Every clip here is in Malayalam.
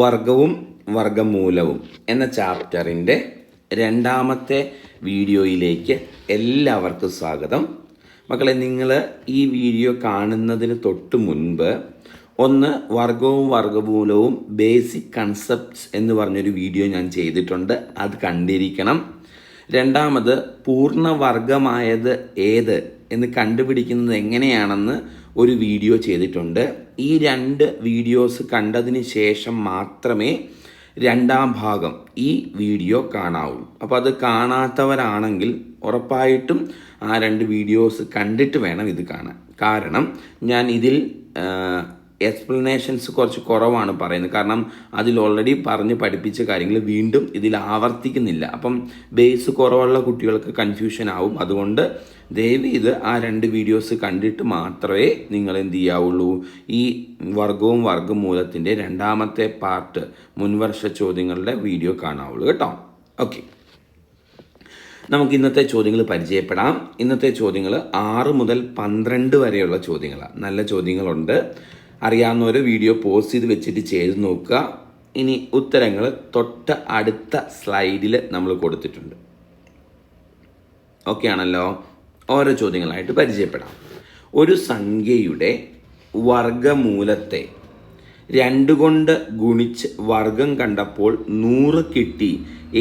വർഗവും വർഗമൂലവും എന്ന ചാപ്റ്ററിന്റെ രണ്ടാമത്തെ വീഡിയോയിലേക്ക് എല്ലാവർക്കും സ്വാഗതം. മക്കളെ നിങ്ങൾ ഈ വീഡിയോ കാണുന്നതിന് തൊട്ട് മുൻപ് ഒന്ന് വർഗവും വർഗമൂലവും ബേസിക് കൺസെപ്റ്റ്സ് എന്ന് പറഞ്ഞൊരു വീഡിയോ ഞാൻ ചെയ്തിട്ടുണ്ട്. അത് കണ്ടിരിക്കണം. രണ്ടാമത് പൂർണവർഗമായത് ഏത് എന്ന് കണ്ടുപിടിക്കുന്നത് എങ്ങനെയാണെന്ന് ഒരു വീഡിയോ ചെയ്തിട്ടുണ്ട്. ഈ രണ്ട് വീഡിയോസ് കണ്ടതിന് ശേഷം മാത്രമേ രണ്ടാം ഭാഗം ഈ വീഡിയോ കാണാവൂ. അപ്പോൾ അത് കാണാത്തവരാണെങ്കിൽ ഉറപ്പായിട്ടും ആ രണ്ട് വീഡിയോസ് കണ്ടിട്ട് വേണം ഇത് കാണാൻ. കാരണം ഞാൻ ഇതിൽ എക്സ്പ്ലനേഷൻസ് കുറച്ച് കുറവാണ് പറയുന്നത്. കാരണം അതിൽ ഓൾറെഡി പറഞ്ഞ് പഠിപ്പിച്ച കാര്യങ്ങൾ വീണ്ടും ഇതിൽ ആവർത്തിക്കുന്നില്ല. അപ്പം ബേസ് കുറവുള്ള കുട്ടികൾക്ക് കൺഫ്യൂഷൻ ആവും. അതുകൊണ്ട് ദയവ് ഇത് ആ രണ്ട് വീഡിയോസ് കണ്ടിട്ട് മാത്രമേ നിങ്ങൾ എന്ത് ചെയ്യാവുള്ളൂ. ഈ വർഗവും വർഗമൂലത്തിന്റെ രണ്ടാമത്തെ പാർട്ട് മുൻവർഷ ചോദ്യങ്ങളുടെ വീഡിയോ കാണാവുള്ളൂ കേട്ടോ. ഓക്കെ നമുക്ക് ഇന്നത്തെ ചോദ്യങ്ങൾ പരിചയപ്പെടാം. ഇന്നത്തെ ചോദ്യങ്ങൾ ആറ് മുതൽ പന്ത്രണ്ട് വരെയുള്ള ചോദ്യങ്ങളാണ്. നല്ല ചോദ്യങ്ങളുണ്ട്. അറിയാവുന്നവർ വീഡിയോ പോസ്റ്റ് ചെയ്ത് വെച്ചിട്ട് ചെയ്ത് നോക്കുക. ഇനി ഉത്തരങ്ങൾ തൊട്ട അടുത്ത സ്ലൈഡിൽ നമ്മൾ കൊടുത്തിട്ടുണ്ട്. ഓക്കെ ആണല്ലോ? ഓരോ ചോദ്യങ്ങളായിട്ട് പരിചയപ്പെടാം. ഒരു സംഖ്യയുടെ വർഗമൂലത്തെ രണ്ട് കൊണ്ട് ഗുണിച്ച് വർഗം കണ്ടപ്പോൾ നൂറ് കിട്ടി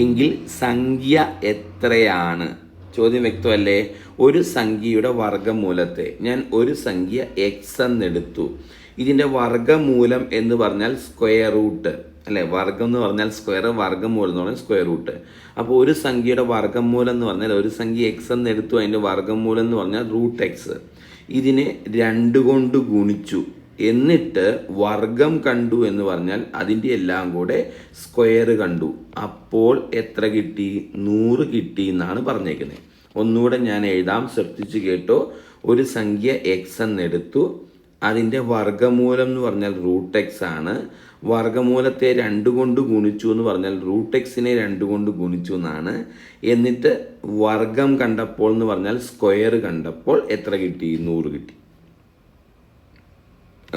എങ്കിൽ സംഖ്യ എത്രയാണ്? ചോദ്യം വ്യക്തമല്ലേ? ഒരു സംഖ്യയുടെ വർഗമൂലത്തെ ഞാൻ ഒരു സംഖ്യ എക്സ് എന്നെടുത്തു. ഇതിന്റെ വർഗമൂലം എന്ന് പറഞ്ഞാൽ സ്ക്വയർ റൂട്ട് അല്ലേ? വർഗം എന്ന് പറഞ്ഞാൽ സ്ക്വയർ വർഗമൂലം എന്ന് പറഞ്ഞാൽ സ്ക്വയർ റൂട്ട് അപ്പോൾ ഒരു സംഖ്യയുടെ വർഗമൂലം എന്ന് പറഞ്ഞാൽ ഒരു സംഖ്യ എക്സ് എന്ന് എടുത്തു അതിന്റെ വർഗമൂലം എന്ന് പറഞ്ഞാൽ റൂട്ട് എക്സ് ഇതിനെ രണ്ട് കൊണ്ട് ഗുണിച്ചു. എന്നിട്ട് വർഗം കണ്ടു എന്ന് പറഞ്ഞാൽ അതിന്റെ എല്ലാം കൂടെ സ്ക്വയർ കണ്ടു. അപ്പോൾ എത്ര കിട്ടി? നൂറ് കിട്ടി എന്നാണ് പറഞ്ഞേക്കുന്നത്. ഒന്നുകൂടെ ഞാൻ എഴുതാം. ശ്രദ്ധിച്ച് കേട്ടോ. ഒരു സംഖ്യ എക്സ് എന്നെടുത്തു അതിന്റെ വർഗമൂലം എന്ന് പറഞ്ഞാൽ റൂട്ട് എക്സ് ആണ്. വർഗമൂലത്തെ രണ്ട് കൊണ്ട് ഗുണിച്ചു എന്ന് പറഞ്ഞാൽ റൂട്ട് എക്സിനെ രണ്ട് കൊണ്ട് ഗുണിച്ചു എന്നാണ്. എന്നിട്ട് വർഗം കണ്ടപ്പോൾ എന്ന് പറഞ്ഞാൽ സ്ക്വയർ കണ്ടപ്പോൾ എത്ര കിട്ടി? നൂറ് കിട്ടി.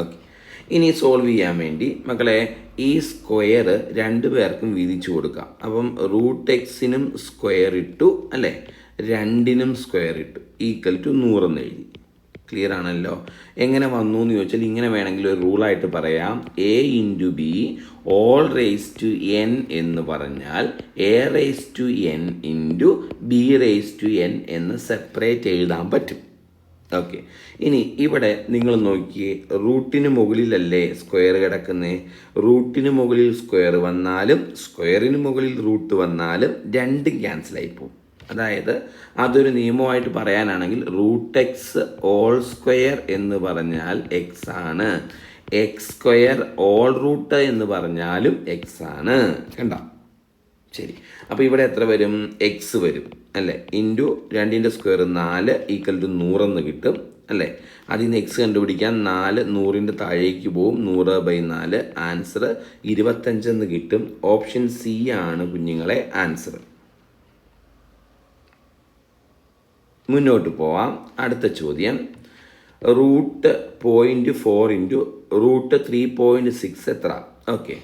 ഓക്കെ ഇനി സോൾവ് ചെയ്യാൻ വേണ്ടി മക്കളെ ഈ സ്ക്വയർ രണ്ട് പേർക്കും വീതിച്ചു കൊടുക്കാം. അപ്പം റൂട്ട് എക്സിനും സ്ക്വയർ ഇട്ടു അല്ലേ? രണ്ടിനും സ്ക്വയർ ഇട്ടു. ഈക്വൽ ടു നൂറെന്ന് എഴുതി. ക്ലിയർ ആണല്ലോ. എങ്ങനെ വന്നു എന്ന് ചോദിച്ചാൽ ഇങ്ങനെ വേണമെങ്കിൽ ഒരു റൂളായിട്ട് പറയാം. A into B whole raise to N എന്ന് പറഞ്ഞാൽ A raise to N into B raise to N എന്ന് സെപ്പറേറ്റ് എഴുതാൻ പറ്റും. ഓക്കെ ഇനി ഇവിടെ നിങ്ങൾ നോക്കിയേ റൂട്ടിന് മുകളിലല്ലേ സ്ക്വയർ കിടക്കുന്നത് റൂട്ടിന് മുകളിൽ സ്ക്വയർ വന്നാലും സ്ക്വയറിന് മുകളിൽ റൂട്ട് വന്നാലും രണ്ടും ക്യാൻസലായി പോകും. അതായത് അതൊരു നിയമമായിട്ട് പറയാനാണെങ്കിൽ റൂട്ട് എക്സ് ഓൾ സ്ക്വയർ എന്ന് പറഞ്ഞാൽ എക്സ് ആണ്. എക്സ് സ്ക്വയർ ഓൾ റൂട്ട് എന്ന് പറഞ്ഞാലും എക്സ് ആണ്. കണ്ട? ശരി. അപ്പോൾ ഇവിടെ എത്ര വരും? എക്സ് വരും. അല്ലേ? ഇന്റു രണ്ടിന്റെ സ്ക്വയർ നാല് ഈക്വൽ ടു നൂറെന്ന് കിട്ടും. അല്ലേ? അതിൽ നിന്ന് എക്സ് കണ്ടുപിടിക്കാൻ നാല് നൂറിന്റെ താഴേക്ക് പോവും. നൂറ് ബൈ നാല് ആൻസർ ഇരുപത്തഞ്ചെന്ന് കിട്ടും. ഓപ്ഷൻ സി ആണ് കുഞ്ഞുങ്ങളെ ആൻസർ മുന്നോട്ട് പോവാം. അടുത്ത ചോദ്യം. Root point four into root three point six എത്ര? Okay.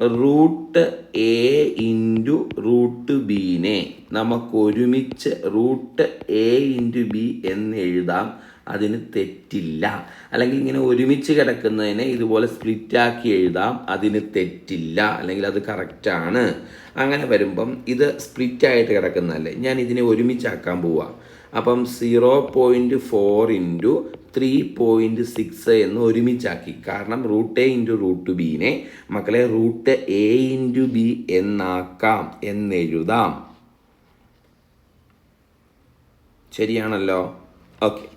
Root A into root ബീനെ നമുക്ക് ഒരുമിച്ച് റൂട്ട് എ ഇന്റു ബി എന്ന് എഴുതാം. അതിന് തെറ്റില്ല. അല്ലെങ്കിൽ ഇങ്ങനെ ഒരുമിച്ച് കിടക്കുന്നതിനെ ഇതുപോലെ സ്പ്ലിറ്റാക്കി എഴുതാം. അതിന് തെറ്റില്ല. അല്ലെങ്കിൽ അത് കറക്റ്റാണ് അങ്ങനെ വരുമ്പം ഇത് സ്പ്ലിറ്റായിട്ട് കിടക്കുന്നതല്ലേ? ഞാൻ ഇതിനെ ഒരുമിച്ചാക്കാൻ പോവാം. അപ്പം zero point four into three point six എന്ന് ഒരുമിച്ചാക്കി. കാരണം റൂട്ട് എ ഇന്റു റൂട്ട് ബീനെ മക്കളെ റൂട്ട് എ ഇന്റു ബി എന്നാക്കാം എന്നെഴുതാം. ശരിയാണല്ലോ? ഓക്കെ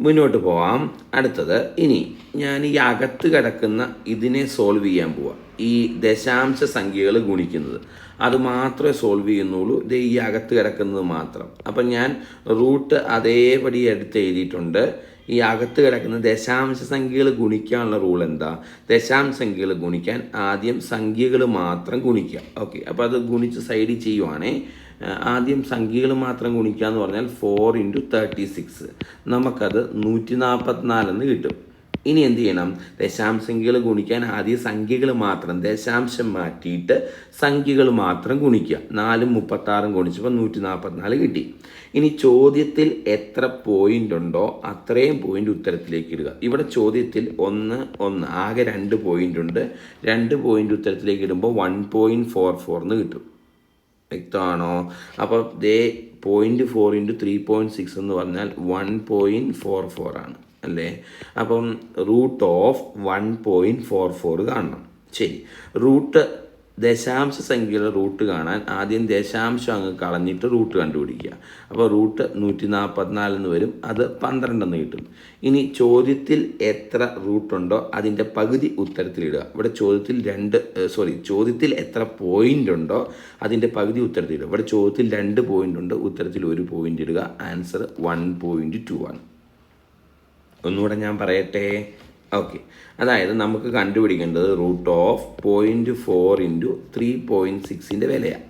മുന്നോട്ട് പോവാം. അടുത്തത് ഇനി ഞാൻ ഈ അകത്ത് കിടക്കുന്ന ഇതിനെ സോൾവ് ചെയ്യാൻ പോവാം. ഈ ദശാംശ സംഖ്യകൾ ഗുണിക്കുന്നത്. അത് മാത്രമേ സോൾവ് ചെയ്യുന്നുള്ളൂ. ഇത് ഈ അകത്ത് കിടക്കുന്നത് മാത്രം. അപ്പം ഞാൻ റൂട്ട് അതേപടി എടുത്ത് എഴുതിയിട്ടുണ്ട്. ഈ അകത്ത് കിടക്കുന്ന ദശാംശ സംഖ്യകൾ ഗുണിക്കാനുള്ള റൂൾ എന്താ? ദശാംശ സംഖ്യകൾ ഗുണിക്കാൻ ആദ്യം സംഖ്യകൾ മാത്രം ഗുണിക്കുക. ഓക്കെ അപ്പോൾ അത് ഗുണിച്ച് സൈഡിൽ ചെയ്യുവാണേ. ആദ്യം സംഖ്യകൾ മാത്രം ഗുണിക്കുക എന്ന് പറഞ്ഞാൽ ഫോർ ഇന്റു തേർട്ടി സിക്സ് നമുക്കത് നൂറ്റി നാൽപ്പത്തിനാലെന്ന് കിട്ടും. ഇനി എന്ത് ചെയ്യണം? ദശാംശങ്ങൾ ഗുണിക്കാൻ ആദ്യം സംഖ്യകൾ മാത്രം ദശാംശം മാറ്റിയിട്ട് സംഖ്യകൾ മാത്രം ഗുണിക്കുക. നാലും മുപ്പത്താറും ഗുണിച്ചപ്പോൾ നൂറ്റി നാൽപ്പത്തിനാല് കിട്ടി. ഇനി ചോദ്യത്തിൽ എത്ര പോയിന്റ് ഉണ്ടോ അത്രയും പോയിന്റ് ഉത്തരത്തിലേക്ക് ഇടുക. ഇവിടെ ചോദ്യത്തിൽ ഒന്ന് ഒന്ന് ആകെ രണ്ട് പോയിന്റ് ഉണ്ട്. രണ്ട് പോയിന്റ് ഉത്തരത്തിലേക്ക് ഇടുമ്പോൾ വൺ പോയിന്റ് ഫോർ ഫോർ എന്ന് കിട്ടും. വ്യക്തമാണോ? അപ്പോൾ ദേ point four into three point six എന്ന് പറഞ്ഞാൽ വൺ പോയിന്റ് ഫോർ ഫോർ ആണ് അല്ലേ? അപ്പം root of one point four four കാണണം. ശരി. റൂട്ട് ദശാംശ സംഖ്യയുടെ റൂട്ട് കാണാൻ ആദ്യം ദശാംശം അങ്ങ് കളഞ്ഞിട്ട് റൂട്ട് കണ്ടുപിടിക്കുക. അപ്പോൾ റൂട്ട് നൂറ്റി നാൽപ്പത്തിനാലെന്ന് വരും അത് പന്ത്രണ്ടെന്ന് കിട്ടും. ഇനി ചോദ്യത്തിൽ എത്ര റൂട്ടുണ്ടോ അതിന്റെ പകുതി ഉത്തരത്തിലിടുക ഇവിടെ ചോദ്യത്തിൽ രണ്ട് സോറി ചോദ്യത്തിൽ എത്ര പോയിന്റ് ഉണ്ടോ അതിന്റെ പകുതി ഉത്തരത്തിലിടുക ഇവിടെ ചോദ്യത്തിൽ രണ്ട് പോയിന്റ് ഉണ്ട് ഉത്തരത്തിൽ ഒരു പോയിന്റ് ഇടുക. ആൻസർ വൺ പോയിന്റ് ടു ആണ് ഒന്നുകൂടെ ഞാൻ പറയട്ടെ. ഓക്കെ അതായത് നമുക്ക് കണ്ടുപിടിക്കേണ്ടത് root of point four into three point സിക്സിന്റെ വിലയാണ്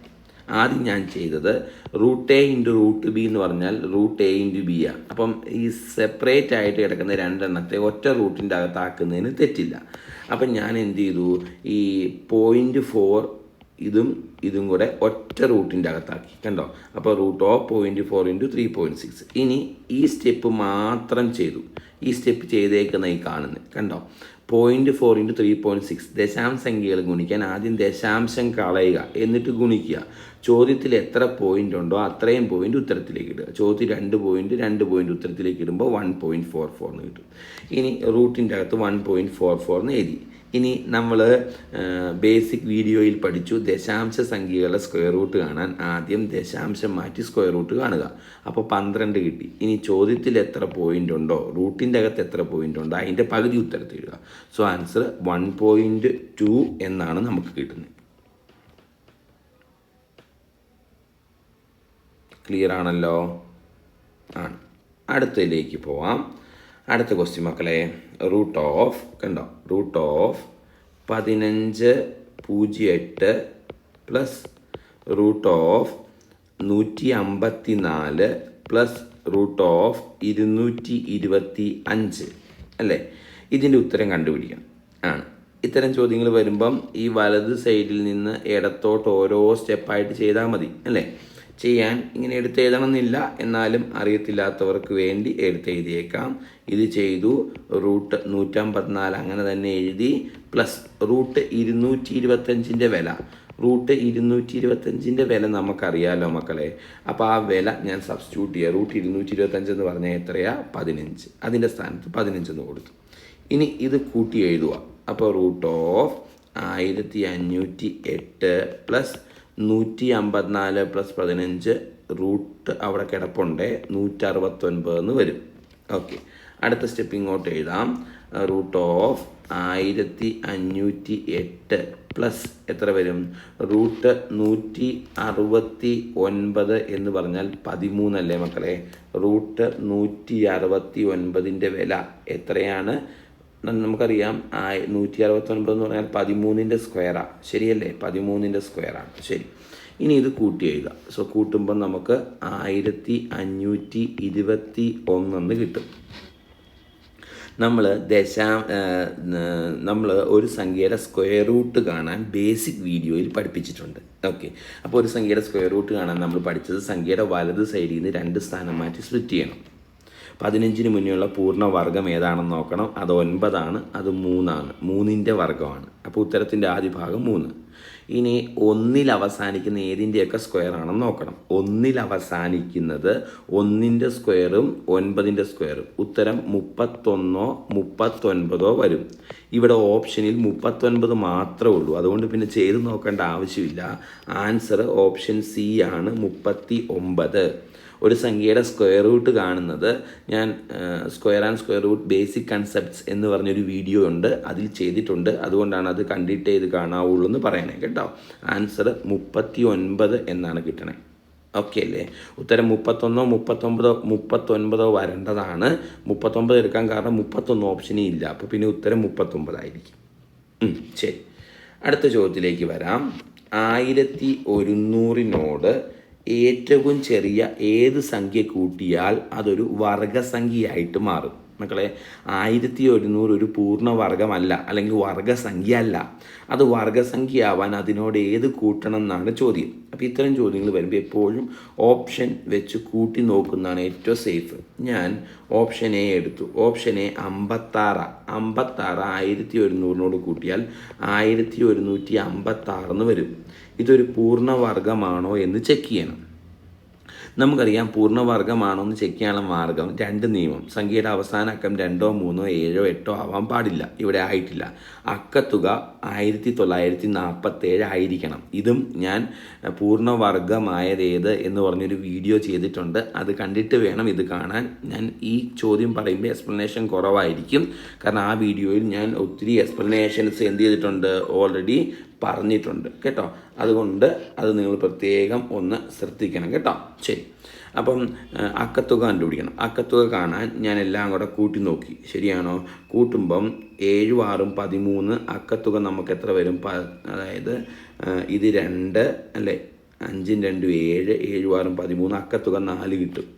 ആദ്യം ഞാൻ ചെയ്തത് root A into root B എന്ന് പറഞ്ഞാൽ റൂട്ട് എ ഇന്റു ബി ആണ് അപ്പം ഈ സെപ്പറേറ്റ് ആയിട്ട് കിടക്കുന്ന രണ്ടെണ്ണത്തെ ഒറ്റ റൂട്ടിന്റെ അകത്താക്കുന്നതിന് തെറ്റില്ല. അപ്പം ഞാൻ എന്ത് ചെയ്തു? ഈ പോയിന്റ് ഫോർ ഇതും ഇതും കൂടെ ഒറ്റ റൂട്ടിന്റെ അകത്താക്കി കണ്ടോ? അപ്പോൾ root of point four into three point six ഇനി ഈ സ്റ്റെപ്പ് മാത്രം ചെയ്തു. ഈ സ്റ്റെപ്പ് ചെയ്തേക്കുന്ന ഈ കാണുന്നത് കണ്ടോ? Point four into three point six ദശാംശ സംഖ്യകൾ ഗുണിക്കാൻ ആദ്യം ദശാംശം കളയുക. എന്നിട്ട് ഗുണിക്കുക. ചോദ്യത്തിൽ എത്ര പോയിന്റ് ഉണ്ടോ അത്രയും പോയിന്റ് ഉത്തരത്തിലേക്ക് ഇടുക. ചോദ്യത്തിൽ രണ്ട് പോയിന്റ് രണ്ട് പോയിന്റ് ഉത്തരത്തിലേക്ക് ഇടുമ്പോൾ വൺ പോയിന്റ് ഫോർ ഫോർ എന്ന് കിട്ടും. ഇനി റൂട്ടിന്റെ അകത്ത് വൺ പോയിന്റ് ഫോർ ഫോർ എന്ന് എഴുതി. ഇനി നമ്മൾ ബേസിക് വീഡിയോയിൽ പഠിച്ചു ദശാംശ സംഖ്യകളുടെ സ്ക്വയർ റൂട്ട് കാണാൻ ആദ്യം ദശാംശം മാറ്റി സ്ക്വയർ റൂട്ട് കാണുക. അപ്പോൾ പന്ത്രണ്ട് കിട്ടി. ഇനി ചോദ്യത്തിൽ എത്ര പോയിന്റ് ഉണ്ടോ? റൂട്ടിന്റെ അകത്ത് എത്ര പോയിന്റ് ഉണ്ടോ? അതിന്റെ പകുതി ഉത്തരത്തിൽ ഇടുക. So answer one point two എന്നാണ് നമുക്ക് കിട്ടുന്നത്. ക്ലിയർ ആണല്ലോ? ആണ്. അടുത്തതിലേക്ക് പോവാം. അടുത്ത ക്വസ്റ്റ്യൻ മക്കളെ റൂട്ട് ഓഫ് കണ്ടോ? റൂട്ട് ഓഫ് പതിനഞ്ച് പൂജ്യം എട്ട് പ്ലസ് റൂട്ട് ഓഫ് നൂറ്റി അമ്പത്തി നാല് പ്ലസ് റൂട്ട് ഓഫ് ഇരുന്നൂറ്റി ഇരുപത്തി അഞ്ച് അല്ലേ? ഇതിന്റെ ഉത്തരം കണ്ടുപിടിക്കണം. ആണ്. ഇത്തരം ചോദ്യങ്ങൾ വരുമ്പം ഈ വലത് സൈഡിൽ നിന്ന് ഇടത്തോട്ട് ഓരോ സ്റ്റെപ്പായിട്ട് ചെയ്താൽ മതി അല്ലേ? ചെയ്യാൻ ഇങ്ങനെ എടുത്തെഴുതണമെന്നില്ല. എന്നാലും അറിയത്തില്ലാത്തവർക്ക് വേണ്ടി എടുത്തെഴുതിയേക്കാം. ഇത് ചെയ്തു. റൂട്ട് നൂറ്റമ്പത്തിനാല് അങ്ങനെ തന്നെ എഴുതി. പ്ലസ് റൂട്ട് ഇരുന്നൂറ്റി ഇരുപത്തഞ്ചിന്റെ വില. റൂട്ട് ഇരുന്നൂറ്റി ഇരുപത്തഞ്ചിന്റെ വില നമുക്കറിയാമല്ലോ മക്കളെ. അപ്പോൾ ആ വില ഞാൻ സബ്സ്റ്റിറ്റ്യൂട്ട് ചെയ്യുക റൂട്ട് ഇരുന്നൂറ്റി ഇരുപത്തഞ്ച് എന്ന് പറഞ്ഞാൽ എത്രയാ? പതിനഞ്ച്. അതിന്റെ സ്ഥാനത്ത് പതിനഞ്ചെന്ന് കൊടുത്തു. ഇനി ഇത് കൂട്ടി എഴുതുക. അപ്പോൾ റൂട്ട് ഓഫ് ആയിരത്തി അഞ്ഞൂറ്റി എട്ട് പ്ലസ് നൂറ്റി അമ്പത്തിനാല് പ്ലസ് പതിനഞ്ച് റൂട്ട് അവിടെ കിടപ്പുണ്ട്. നൂറ്റി അറുപത്തൊൻപത് എന്ന് വരും. ഓക്കെ. അടുത്ത സ്റ്റെപ്പ് ഇങ്ങോട്ട് എഴുതാം. റൂട്ട് ഓഫ് ആയിരത്തി അഞ്ഞൂറ്റി എട്ട് പ്ലസ് എത്ര വരും? റൂട്ട് നൂറ്റി അറുപത്തി ഒൻപത് എന്ന് പറഞ്ഞാൽ പതിമൂന്നല്ലേ മക്കളെ? റൂട്ട് നൂറ്റി അറുപത്തി ഒൻപതിന്റെ വില എത്രയാണ്? നമുക്കറിയാം നൂറ്റി അറുപത്തൊൻപത് എന്ന് പറഞ്ഞാൽ പതിമൂന്നിന്റെ സ്ക്വയറാണ് ശരിയല്ലേ? പതിമൂന്നിന്റെ സ്ക്വയറാണ് ശരി. ഇനി ഇത് കൂട്ടി എഴുതുക. സോ കൂട്ടുമ്പോൾ നമുക്ക് ആയിരത്തി അഞ്ഞൂറ്റി ഇരുപത്തി ഒന്നെന്ന് കിട്ടും നമ്മൾ ദശാ നമ്മൾ ഒരു സംഖ്യയുടെ സ്ക്വയർ റൂട്ട് കാണാൻ ബേസിക് വീഡിയോയിൽ പഠിപ്പിച്ചിട്ടുണ്ട്. ഓക്കെ. അപ്പോൾ ഒരു സംഖ്യയുടെ സ്ക്വയർ റൂട്ട് കാണാൻ നമ്മൾ പഠിച്ചത് സംഖ്യയുടെ വലത് സൈഡിൽ നിന്ന് രണ്ട് സ്ഥാനം മാറ്റി സ്പ്ലിറ്റ് ചെയ്യണം. പതിനഞ്ചിന് മുന്നെയുള്ള പൂർണ വർഗം ഏതാണെന്ന് നോക്കണം. അത് ഒൻപതാണ് അത് മൂന്നാണ്. മൂന്നിന്റെ വർഗമാണ്. അപ്പോൾ ഉത്തരത്തിന്റെ ആദ്യ ഭാഗം മൂന്ന്. ഇനി ഒന്നിൽ അവസാനിക്കുന്ന ഏതിന്റെയൊക്കെ സ്ക്വയർ ആണെന്ന് നോക്കണം. ഒന്നിൽ അവസാനിക്കുന്നത് ഒന്നിന്റെ സ്ക്വയറും ഒൻപതിന്റെ സ്ക്വയറും. ഉത്തരം മുപ്പത്തൊന്നോ മുപ്പത്തൊൻപതോ വരും. ഇവിടെ ഓപ്ഷനിൽ മുപ്പത്തൊൻപത് മാത്രമേ ഉള്ളൂ. അതുകൊണ്ട് പിന്നെ ചെയ്ത് നോക്കേണ്ട ആവശ്യമില്ല. ആൻസർ ഓപ്ഷൻ സി ആണ് മുപ്പത്തി ഒമ്പത്. ഒരു സംഖ്യയുടെ സ്ക്വയർ റൂട്ട് കാണുന്നത്. ഞാൻ square and square root basic concepts എന്ന് പറഞ്ഞൊരു വീഡിയോ ഉണ്ട്. അതിൽ ചെയ്തിട്ടുണ്ട്. അതുകൊണ്ടാണ് അത് കണ്ടിട്ടേ ഇത് കാണാവുള്ളൂ എന്ന് പറയണേ കേട്ടോ. ആൻസർ മുപ്പത്തി ഒൻപത് എന്നാണ് കിട്ടണേ. ഓക്കെ അല്ലേ? ഉത്തരം മുപ്പത്തൊന്നോ മുപ്പത്തൊമ്പതോ മുപ്പത്തൊൻപതോ വരേണ്ടതാണ്. മുപ്പത്തൊമ്പത് എടുക്കാൻ കാരണം മുപ്പത്തൊന്ന് ഓപ്ഷനേ ഇല്ല. അപ്പോൾ പിന്നെ ഉത്തരം മുപ്പത്തൊമ്പതായിരിക്കും. ശരി. അടുത്ത ചോദ്യത്തിലേക്ക് വരാം. ആയിരത്തി ഒരുന്നൂറിനോട് ഏറ്റവും ചെറിയ ഏത് സംഖ്യ കൂട്ടിയാൽ അതൊരു വർഗസംഖ്യയായിട്ട് മാറും. മക്കളെ ആയിരത്തി ഒരുന്നൂറ് ഒരു പൂർണ വർഗമല്ല അല്ലെങ്കിൽ വർഗസംഖ്യ അല്ല അത് വർഗസംഖ്യ ആവാൻ അതിനോട് ഏത് കൂട്ടണം എന്നാണ് ചോദ്യം. അപ്പോൾ ഇത്തരം ചോദ്യങ്ങൾ വരുമ്പോൾ എപ്പോഴും ഓപ്ഷൻ വെച്ച് കൂട്ടി നോക്കുന്നതാണ് ഏറ്റവും സേഫ്. ഞാൻ ഓപ്ഷൻ എ എടുത്തു. ഓപ്ഷൻ എ അമ്പത്താറ്. അമ്പത്താറ് ആയിരത്തി ഒരുന്നൂറിനോട് കൂട്ടിയാൽ ആയിരത്തി ഒരുന്നൂറ്റി അമ്പത്താറെന്ന് വരും. ഇതൊരു പൂർണവർഗമാണോ എന്ന് ചെക്ക് ചെയ്യണം. നമുക്കറിയാം പൂർണവർഗമാണോ എന്ന് ചെക്ക് ചെയ്യാനുള്ള മാർഗം രണ്ട് നിയമം. സംഖ്യയുടെ അവസാന അക്കം രണ്ടോ മൂന്നോ ഏഴോ എട്ടോ ആവാൻ പാടില്ല. ഇവിടെ ആയിട്ടില്ല. അക്കത്തുക ആയിരത്തി തൊള്ളായിരത്തി നാൽപ്പത്തേഴ് ആയിരിക്കണം. ഇതും ഞാൻ പൂർണവർഗമായത് ഏത് എന്ന് പറഞ്ഞൊരു വീഡിയോ ചെയ്തിട്ടുണ്ട്. അത് കണ്ടിട്ട് വേണം ഇത് കാണാൻ. ഞാൻ ഈ ചോദ്യം പറയുമ്പോൾ എക്സ്പ്ലനേഷൻ കുറവായിരിക്കും. കാരണം ആ വീഡിയോയിൽ ഞാൻ ഒത്തിരി എക്സ്പ്ലനേഷൻസ് എന്ത് ചെയ്തിട്ടുണ്ട്. ഓൾറെഡി പറഞ്ഞിട്ടുണ്ട്. കേട്ടോ? അതുകൊണ്ട് അത് നിങ്ങൾ പ്രത്യേകം ഒന്ന് ശ്രദ്ധിക്കണം കേട്ടോ. ശരി. അപ്പം അക്കത്തുക കണ്ടുപിടിക്കണം. അക്കത്തുക കാണാൻ ഞാൻ എല്ലാം കൂടെ കൂട്ടി നോക്കി. ശരിയാണോ? കൂട്ടുമ്പം ഏഴും ആറും പതിമൂന്ന് അക്കത്തുക നമുക്ക് എത്ര വരും? അതായത് ഇത് രണ്ട് അല്ലേ? അഞ്ചും രണ്ടും ഏഴ് ഏഴും ആറും പതിമൂന്ന് അക്കത്തുക നാല് കിട്ടും.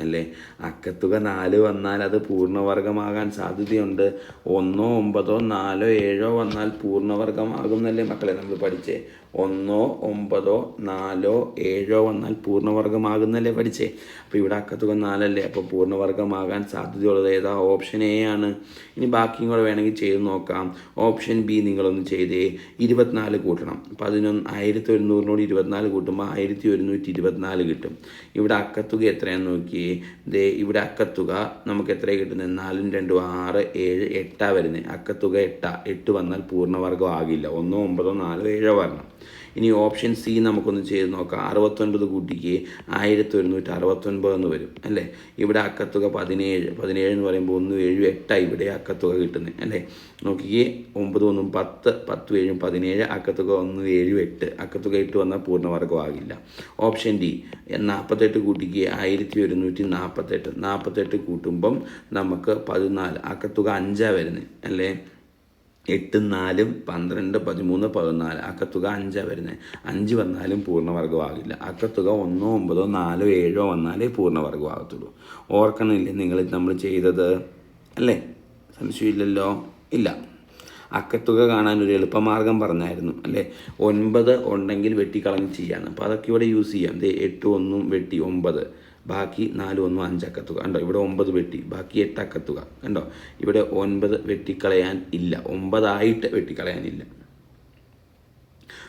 അല്ലേ? അക്കത്തുക നാല് വന്നാൽ അത് പൂർണവർഗമാകാൻ സാധ്യതയുണ്ട്. ഒന്നോ ഒമ്പതോ നാലോ ഏഴോ വന്നാൽ പൂർണവർഗമാകും എന്നല്ലേ മക്കളെ നമ്മൾ പഠിച്ചേ? ഒന്നോ ഒമ്പതോ നാലോ ഏഴോ വന്നാൽ പൂർണവർഗമാകുന്നല്ലേ പഠിച്ചേ? അപ്പോൾ ഇവിടെ അക്കത്തുക നാലല്ലേ? അപ്പോൾ പൂർണവർഗമാകാൻ സാധ്യതയുള്ളത് ഏതാ? ഓപ്ഷൻ എ ആണ്. ഇനി ബാക്കിയും കൂടെ വേണമെങ്കിൽ ചെയ്ത് നോക്കാം. ഓപ്ഷൻ ബി നിങ്ങളൊന്ന് ചെയ്തേ. ഇരുപത്തിനാല് കൂട്ടണം. പതിനൊന്ന് ആയിരത്തി ഒരുന്നൂറിനോട് ഇരുപത്തിനാല് കൂട്ടുമ്പോൾ ആയിരത്തി ഒരുന്നൂറ്റി ഇരുപത്തിനാല് കിട്ടും. ഇവിടെ അക്കത്തുക എത്രയാണെന്ന് നോക്കിയേ. ദേ ഇവിടെ അക്കത്തുക നമുക്ക് എത്രയാണ് കിട്ടുന്നത്? നാലും രണ്ടും ആറ് ഏഴ് എട്ടാണ് വരുന്നത്. അക്കത്തുക എട്ടാ. എട്ട് വന്നാൽ പൂർണവർഗം ആകില്ല. ഒന്നോ ഒമ്പതോ നാലോ ഏഴോ വരണം. ഇനി ഓപ്ഷൻ സി നമുക്കൊന്ന് ചെയ്ത് നോക്കാം. അറുപത്തൊൻപത് കൂട്ടിക്ക് ആയിരത്തി ഒരുന്നൂറ്റി അറുപത്തൊൻപത് എന്ന് വരും അല്ലേ? ഇവിടെ അക്കത്തുക പതിനേഴ് പതിനേഴ് എന്ന് പറയുമ്പോൾ ഒന്ന് ഏഴ് എട്ടായി ഇവിടെ അക്കത്തുക കിട്ടുന്നത് അല്ലേ? നോക്കിക്കേ ഒമ്പത് ഒന്നും പത്ത് പത്ത് ഏഴും പതിനേഴ് അക്കത്തുക ഒന്ന് ഏഴും എട്ട്. അക്കത്തുക എട്ട് വന്നാൽ പൂർണവർഗമാകില്ല ഓപ്ഷൻ ഡി നാൽപ്പത്തെട്ട് കൂട്ടിക്ക് ആയിരത്തി ഒരുന്നൂറ്റി നാൽപ്പത്തെട്ട് നാൽപ്പത്തെട്ട് കൂട്ടുമ്പം നമുക്ക് പതിനാല് അക്കത്തുക അഞ്ചാണ് വരുന്നത് അല്ലേ? എട്ടും നാലും പന്ത്രണ്ട് പതിമൂന്ന് പതിനാല്. അക്കത്തുക അഞ്ചാണ് വരുന്നത് അഞ്ച് വന്നാലും പൂർണവർഗമാകില്ല അക്കത്തുക ഒന്നോ ഒമ്പതോ നാലോ ഏഴോ വന്നാലേ പൂർണവർഗമാകത്തുള്ളൂ ഓർക്കണില്ലേ നിങ്ങൾ നമ്മൾ ചെയ്തത്? അല്ലേ? സംശയമില്ലല്ലോ? ഇല്ല. അക്കത്തുക കാണാൻ ഒരു എളുപ്പമാർഗം പറഞ്ഞായിരുന്നു. അല്ലേ? ഒൻപത് ഉണ്ടെങ്കിൽ വെട്ടിക്കളഞ്ഞ് ചെയ്യാന്ന്. അപ്പോൾ അതൊക്കെ ഇവിടെ യൂസ് ചെയ്യാം. ദേ എട്ട് ഒന്നും വെട്ടി ഒമ്പത്. ബാക്കി നാല് ഒന്നും അഞ്ചക്കത്തുക കണ്ടോ? ഇവിടെ ഒമ്പത് വെട്ടി ബാക്കി എട്ട് അക്കത്തുക കണ്ടോ? ഇവിടെ ഒൻപത് വെട്ടിക്കളയാൻ ഇല്ല. ഒമ്പതായിട്ട് വെട്ടിക്കളയാനില്ല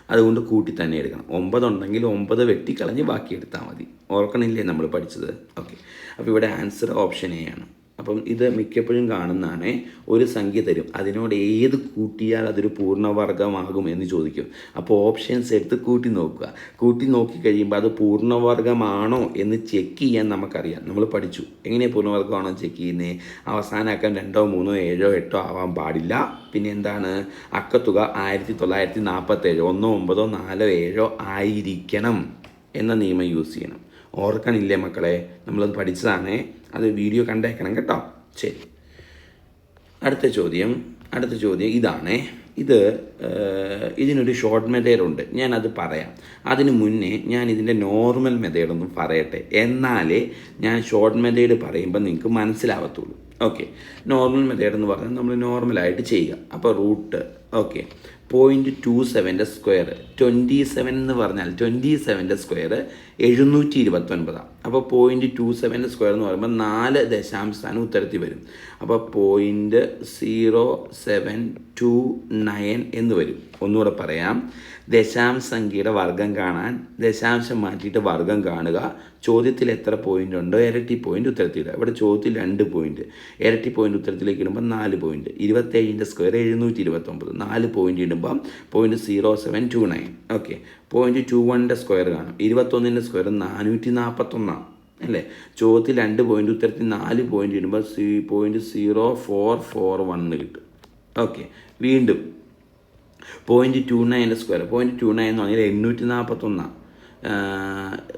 അതുകൊണ്ട് കൂട്ടി തന്നെ എടുക്കണം. ഒമ്പതുണ്ടെങ്കിൽ ഒമ്പത് വെട്ടിക്കളഞ്ഞ് ബാക്കി എടുത്താൽ മതി. ഓർക്കണില്ലേ നമ്മൾ പഠിച്ചത്? ഓക്കെ അപ്പോൾ ഇവിടെ ആൻസർ ഓപ്ഷൻ എ ആണ്. അപ്പം ഇത് മിക്കപ്പോഴും കാണുന്നതാണ് ഒരു സംഖ്യ തരും. അതിനോട് ഏത് കൂട്ടിയാൽ അതൊരു പൂർണവർഗമാകും എന്ന് ചോദിക്കും. അപ്പോൾ ഓപ്ഷൻസ് എടുത്ത് കൂട്ടി നോക്കുക. കൂട്ടി നോക്കി കഴിയുമ്പോൾ അത് പൂർണവർഗമാണോ എന്ന് ചെക്ക് ചെയ്യാൻ നമുക്കറിയാം. നമ്മൾ പഠിച്ചു. എങ്ങനെയാണ് പൂർണവർഗമാണോ ചെക്ക് ചെയ്യുന്നത് അവസാന അക്കം രണ്ടോ മൂന്നോ ഏഴോ എട്ടോ ആവാൻ പാടില്ല. പിന്നെ എന്താണ്? അക്കത്തുക ആയിരത്തി തൊള്ളായിരത്തി നാൽപ്പത്തേഴ് ഒന്നോ ഒമ്പതോ നാലോ ഏഴോ ആയിരിക്കണം എന്ന നിയമം യൂസ് ചെയ്യണം. ഓർക്കണില്ലേ മക്കളെ? നമ്മളത് പഠിച്ചതാണ്. അത് വീഡിയോ കണ്ടേക്കണം കേട്ടോ. ശരി. അടുത്ത ചോദ്യം. അടുത്ത ചോദ്യം ഇതാണേ. ഇത് ഇതിനൊരു ഷോർട്ട് മെത്തേഡ് ഉണ്ട്. ഞാനത് പറയാം. അതിന് മുന്നേ ഞാൻ ഇതിന്റെ നോർമൽ മെത്തേഡ് ഒന്നും പറയട്ടെ. എന്നാലേ ഞാൻ ഷോർട്ട് മെത്തേഡ് പറയുമ്പോൾ നിങ്ങൾക്ക് മനസ്സിലാവത്തുള്ളൂ. ഓക്കെ നോർമൽ മെത്തേഡ് എന്ന് പറഞ്ഞാൽ നമ്മൾ നോർമലായിട്ട് ചെയ്യുക. അപ്പോൾ റൂട്ട് ഓക്കെ പോയിന്റ് ടു സെവന്റെ സ്ക്വയർ ട്വന്റി സെവൻ എന്ന് പറഞ്ഞാൽ ട്വന്റി സെവന്റെ സ്ക്വയർ എഴുന്നൂറ്റി ഇരുപത്തൊൻപതാണ് അപ്പോൾ പോയിന്റ് ടു സെവന്റെ സ്ക്വയർ എന്ന് പറയുമ്പോൾ നാല് ദശാംശമാണ് ഉത്തരത്തിൽ വരും. അപ്പോൾ point zero seven two nine എന്ന് വരും. ഒന്നുകൂടെ പറയാം. ദശാംശ സംഖ്യയുടെ വർഗം കാണാൻ ദശാംശം മാറ്റിയിട്ട് വർഗം കാണുക. ചോദ്യത്തിൽ എത്ര പോയിന്റ് ഉണ്ടോ? ഇരട്ടി പോയിന്റ് ഉത്തരത്തിലിടുക ഇവിടെ ചോദ്യത്തിൽ രണ്ട് പോയിന്റ് ഇരട്ടി പോയിന്റ് ഉത്തരത്തിലേക്ക് ഇടുമ്പോൾ നാല് പോയിന്റ് ഇരുപത്തേഴിന്റെ സ്ക്വയർ എഴുന്നൂറ്റി ഇരുപത്തൊമ്പത് നാല് പോയിന്റ് ഇടുമ്പം point zero seven two nine okay point two വണ്ണിന്റെ സ്ക്വയർ കാണും. ഇരുപത്തൊന്നിന്റെ സ്ക്വയർ നാനൂറ്റി നാൽപ്പത്തൊന്നാണ് അല്ലേ? ചോദ്യത്തിൽ രണ്ട് പോയിന്റ് ഉത്തരത്തിൽ നാല് പോയിന്റ് ഇടുമ്പോൾ see point zero four four one കിട്ടും. ഓക്കെ വീണ്ടും പോയിന്റ് ടു നയന്റെ സ്ക്വയർ പോയിന്റ് ടു നയൻ എന്ന് പറഞ്ഞാൽ എണ്ണൂറ്റി നാൽപ്പത്തൊന്നാണ്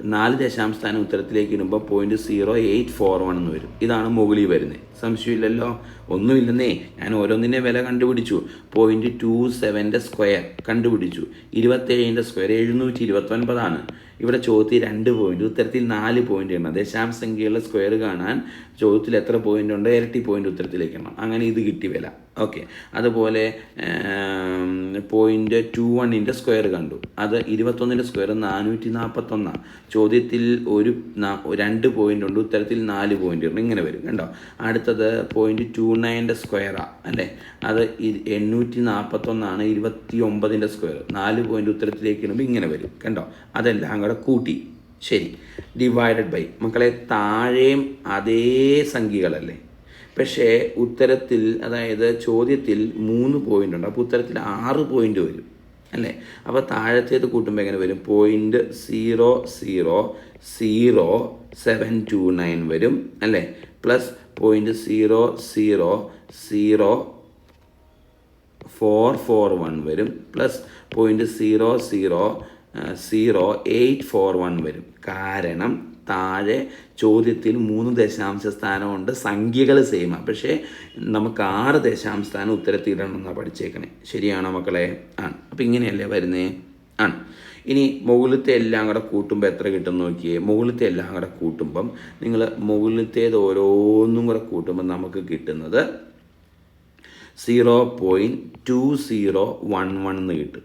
നാല് ദശാംശസ്ഥാനം ഉത്തരത്തിലേക്ക് ഇടുമ്പോൾ point zero eight four one എന്ന് വരും. ഇതാണ് മുകളിൽ വരുന്നത്. സംശയമില്ലല്ലോ? ഒന്നുമില്ലെന്നേ. ഞാൻ ഓരോന്നിന്റെ വില കണ്ടുപിടിച്ചു. പോയിന്റ് ടു സെവന്റെ സ്ക്വയർ കണ്ടുപിടിച്ചു. ഇരുപത്തേഴിന്റെ സ്ക്വയർ എഴുന്നൂറ്റി ഇരുപത്തൊൻപതാണ് ഇവിടെ ചോദ്യത്തിൽ രണ്ട് പോയിന്റ് ഉത്തരത്തിൽ നാല് പോയിന്റ് എണ്ണം ദശാംശ സംഖ്യയുള്ള സ്ക്വയർ കാണാൻ ചോദ്യത്തിൽ എത്ര പോയിന്റ് ഉണ്ടോ? ഇരട്ടി പോയിന്റ് ഉത്തരത്തിലേക്ക് എണ്ണം. അങ്ങനെ ഇത് കിട്ടി വില. ഓക്കെ അതുപോലെ പോയിന്റ് ടു വണ്ണിന്റെ സ്ക്വയർ കണ്ടു. അത് ഇരുപത്തൊന്നിന്റെ സ്ക്വയർ നാനൂറ്റി നാൽപ്പത്തൊന്നാണ് ചോദ്യത്തിൽ ഒരു രണ്ട് പോയിന്റ് ഉണ്ട്. ഉത്തരത്തിൽ നാല് പോയിന്റ് ഉണ്ട്. ഇങ്ങനെ വരും കണ്ടോ? അടുത്തത് പോയിന്റ് ടു നയന്റെ സ്ക്വയറാണ് അല്ലേ? അത് എണ്ണൂറ്റി നാൽപ്പത്തൊന്നാണ് ഇരുപത്തി ഒമ്പതിന്റെ സ്ക്വയർ നാല് പോയിന്റ് ഉത്തരത്തിലേക്ക് ഇടുമ്പോൾ ഇങ്ങനെ വരും കണ്ടോ? അതെല്ലാം കൂടെ കൂട്ടി. ശരി. ഡിവൈഡഡ് ബൈ മക്കളെ താഴെയും അതേ സംഖ്യകളല്ലേ? പക്ഷേ ഉത്തരത്തിൽ അതായത് ചോദ്യത്തിൽ മൂന്ന് പോയിന്റ് ഉണ്ട്. അപ്പോൾ ഉത്തരത്തിൽ ആറ് പോയിന്റ് വരും. അല്ലേ? അപ്പോൾ താഴത്തേത് കൂട്ടുമ്പോൾ എങ്ങനെ വരും? Point zero zero zero seven two nine വരും. അല്ലേ? Plus point zero zero zero four four one വരും. Plus point zero zero zero eight four one വരും. കാരണം താഴെ ചോദ്യത്തിൽ മൂന്ന് ദശാംശ സ്ഥാനമുണ്ട്. സംഖ്യകൾ സെയിമാണ് പക്ഷേ നമുക്ക് ആറ് ദശാംശ സ്ഥാനം ഉത്തരത്തിലിടണമെന്നാണ് പഠിച്ചേക്കണേ. ശരിയാണോ മക്കളെ? ആണ്. അപ്പം ഇങ്ങനെയല്ലേ വരുന്നേ? ആണ്. ഇനി മുകളിലത്തെ എല്ലാം കൂടെ കൂട്ടുമ്പോൾ എത്ര കിട്ടും നോക്കിയേ? മുകളിലത്തെ എല്ലാം കൂടെ കൂട്ടുമ്പം നിങ്ങൾ മുകളിലത്തേത് ഓരോന്നും കൂടെ കൂട്ടുമ്പോൾ നമുക്ക് കിട്ടുന്നത് zero point two zero one one എന്ന് കിട്ടും.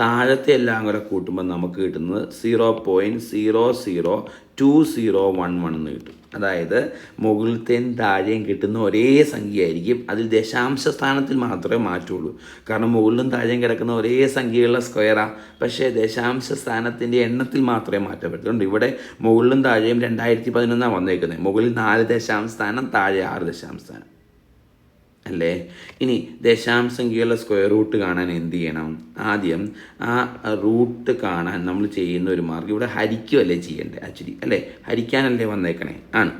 താഴത്തെ എല്ലാം കൂടെ കൂട്ടുമ്പോൾ നമുക്ക് കിട്ടുന്നത് zero point zero zero two zero one one എന്ന് കിട്ടും. അതായത് മുകളിലത്തെയും താഴെയും കിട്ടുന്ന ഒരേ സംഖ്യയായിരിക്കും. അതിൽ ദശാംശ സ്ഥാനത്തിൽ മാത്രമേ മാറ്റുള്ളൂ. കാരണം മുകളിലും താഴെയും കിടക്കുന്ന ഒരേ സംഖ്യയുള്ള സ്ക്വയറാണ് പക്ഷേ ദശാംശ സ്ഥാനത്തിന്റെ എണ്ണത്തിൽ മാത്രമേ മാറ്റം ഇവിടെ മുകളിലും താഴെയും രണ്ടായിരത്തി പതിനൊന്നാണ് വന്നേക്കുന്നത് മുകളിൽ നാല് ദശാംശ സ്ഥാനം താഴെ ആറ് ദശാംശ സ്ഥാനം. അല്ലേ? ഇനി ദശാംശംഖ്യയുള്ള സ്ക്വയർ റൂട്ട് കാണാൻ എന്ത് ചെയ്യണം? ആദ്യം ആ റൂട്ട് കാണാൻ നമ്മൾ ചെയ്യുന്ന ഒരു മാർഗം ഇവിടെ ഹരിക്കുകയല്ലേ ചെയ്യേണ്ടത്? ആക്ച്വലി അല്ലേ? ഹരിക്കാനല്ലേ വന്നേക്കണേ? ആണ്.